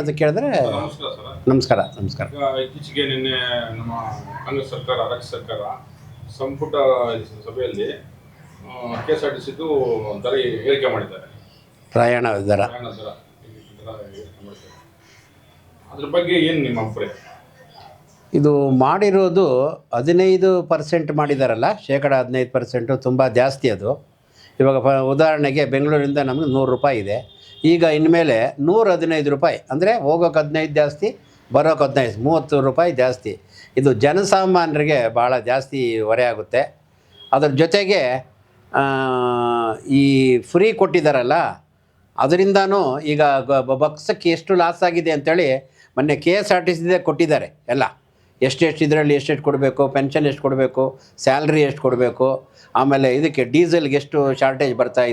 ಅಂತ ಕೇಳಿದ್ರೆ ನಮಸ್ಕಾರ ನಮಸ್ಕಾರ ಇತ್ತೀಚೆಗೆ ನಿನ್ನೆ ನಮ್ಮ ಕಾಂಗ್ರೆಸ್ ಸರ್ಕಾರ ರಾಜ್ಯ ಸರ್ಕಾರ ಸಂಪುಟ ಸಭೆಯಲ್ಲಿ ಕೆ ಎಸ್ ಆರ್ ಟಿ ಸಿದು ದರ ಏರಿಕೆ ಮಾಡಿದ್ದಾರೆ. ಪ್ರಯಾಣ ದರ. ಪ್ರಯಾಣ ದರ ದರ ಏರಿಕೆ ಮಾಡಿದ್ದಾರೆ. ಅದ್ರ ಬಗ್ಗೆ ಏನು ನಿಮ್ಮ ಅಭಿಪ್ರಾಯ? ಇದು ಮಾಡಿರೋದು ಹದಿನೈದು ಪರ್ಸೆಂಟ್ ಮಾಡಿದಾರಲ್ಲ ಶೇಕಡ ಹದಿನೈದು ಪರ್ಸೆಂಟು ತುಂಬ ಜಾಸ್ತಿ ಅದು. ಇವಾಗ ಉದಾಹರಣೆಗೆ ಬೆಂಗಳೂರಿಂದ ನಮಗೆ ನೂರು ರೂಪಾಯಿ ಇದೆ. ಈಗ ಇನ್ಮೇಲೆ ನೂರ ಹದಿನೈದು ರೂಪಾಯಿ, ಅಂದರೆ ಹೋಗೋಕೆ ಹದಿನೈದು ಜಾಸ್ತಿ, ಬರೋಕೆ ಹದಿನೈದು, ಮೂವತ್ತು ರೂಪಾಯಿ ಜಾಸ್ತಿ. ಇದು ಜನಸಾಮಾನ್ಯರಿಗೆ ಭಾಳ ಜಾಸ್ತಿ ಹೊರೆ ಆಗುತ್ತೆ. ಅದರ ಜೊತೆಗೆ ಈ ಫ್ರೀ ಕೊಟ್ಟಿದ್ದಾರಲ್ಲ ಅದರಿಂದನೂ ಈಗ ಬಕ್ಸಕ್ಕೆ ಎಷ್ಟು ಲಾಸ್ ಆಗಿದೆ ಅಂತೇಳಿ ಮೊನ್ನೆ ಕೆ ಎಸ್ ಆರ್ ಟಿ ಸಿದೇ ಕೊಟ್ಟಿದ್ದಾರೆ ಎಲ್ಲ. ಎಷ್ಟೆಷ್ಟು ಇದರಲ್ಲಿ ಎಷ್ಟೆಷ್ಟು ಕೊಡಬೇಕು ಪೆನ್ಷನ್ ಎಷ್ಟು ಕೊಡಬೇಕು ಸ್ಯಾಲ್ರಿ ಎಷ್ಟು ಕೊಡಬೇಕು, ಆಮೇಲೆ ಇದಕ್ಕೆ ಡೀಸೆಲ್ಗೆ ಎಷ್ಟು ಶಾರ್ಟೇಜ್ ಬರ್ತಾ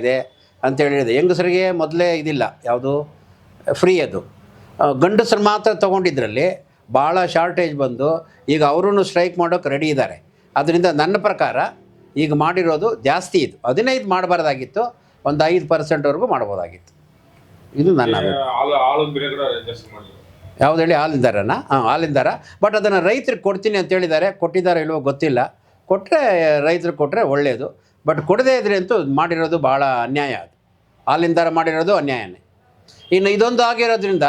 ಅಂತೇಳಿ ಹೇಳಿದೆ. ಹೆಂಗಸರಿಗೆ ಮೊದಲೇ ಇದಿಲ್ಲ. ಯಾವುದು? ಫ್ರೀ ಅದು. ಗಂಡಸರು ಮಾತ್ರ ತೊಗೊಂಡಿದ್ರಲ್ಲಿ ಭಾಳ ಶಾರ್ಟೇಜ್ ಬಂದು ಈಗ ಅವರೂ ಸ್ಟ್ರೈಕ್ ಮಾಡೋಕೆ ರೆಡಿ ಇದ್ದಾರೆ. ಅದರಿಂದ ನನ್ನ ಪ್ರಕಾರ ಈಗ ಮಾಡಿರೋದು ಜಾಸ್ತಿ ಇದು. ಹದಿನೈದು ಮಾಡಬಾರ್ದಾಗಿತ್ತು. ಒಂದು ಐದು ಪರ್ಸೆಂಟ್ವರೆಗೂ ಮಾಡ್ಬೋದಾಗಿತ್ತು ಇದು ನನ್ನ ಯಾವ್ದು ಹೇಳಿ ಹಾಲಿಂದಾರನ? ಹಾಂ ಹಾಲಿಂದಾರ. ಬಟ್ ಅದನ್ನು ರೈತರಿಗೆ ಕೊಡ್ತೀನಿ ಅಂತ ಹೇಳಿದ್ದಾರೆ. ಕೊಟ್ಟಿದ್ದಾರೆ ಇಲ್ವೋ ಗೊತ್ತಿಲ್ಲ. ಕೊಟ್ಟರೆ ರೈತರಿಗೆ ಕೊಟ್ಟರೆ ಒಳ್ಳೆಯದು ಬಟ್ ಕೊಡದೇ ಇದ್ರೆ ಅಂತೂ ಮಾಡಿರೋದು ಭಾಳ ಅನ್ಯಾಯ ಅದು. ಅಲ್ಲಿಂದ ಮಾಡಿರೋದು ಅನ್ಯಾಯನೇ. ಇನ್ನು ಇದೊಂದು ಆಗಿರೋದ್ರಿಂದ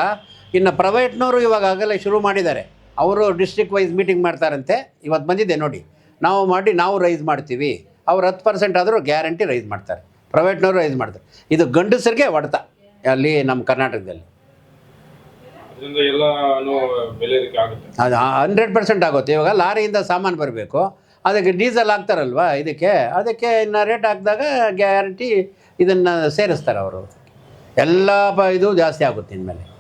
ಇನ್ನು ಪ್ರೈವೇಟ್ನವರು ಇವಾಗ ಆಗಲೇ ಶುರು ಮಾಡಿದ್ದಾರೆ. ಅವರು ಡಿಸ್ಟ್ರಿಕ್ಟ್ ವೈಸ್ ಮೀಟಿಂಗ್ ಮಾಡ್ತಾರಂತೆ. ಇವತ್ತು ಬಂದಿದೆ ನೋಡಿ. ನಾವು ಮಾಡಿ ನಾವು ರೈಸ್ ಮಾಡ್ತೀವಿ. ಅವ್ರು ಹತ್ತು ಪರ್ಸೆಂಟ್ ಆದರೂ ಗ್ಯಾರಂಟಿ ರೈಸ್ ಮಾಡ್ತಾರೆ. ಪ್ರೈವೇಟ್ನವರು ರೈಸ್ ಮಾಡ್ತಾರೆ. ಇದು ಗಂಡಸರಿಗೆ ಹೊಡೆತ ಅಲ್ಲಿ ನಮ್ಮ ಕರ್ನಾಟಕದಲ್ಲಿ. ಅದು ಹಂಡ್ರೆಡ್ ಪರ್ಸೆಂಟ್ ಆಗುತ್ತೆ. ಇವಾಗ ಲಾರಿಯಿಂದ ಸಾಮಾನು ಬರಬೇಕು. ಅದಕ್ಕೆ ಡೀಸೆಲ್ ಹಾಕ್ತಾರಲ್ವ ಇದಕ್ಕೆ? ಅದಕ್ಕೆ ಇನ್ನು ರೇಟ್ ಹಾಕಿದಾಗ ಗ್ಯಾರಂಟಿ ಇದನ್ನು ಸೇರಿಸ್ತಾರೆ ಅವರು. ಎಲ್ಲ ಪ ಇದು ಜಾಸ್ತಿ ಆಗುತ್ತೆ ಇನ್ಮೇಲೆ.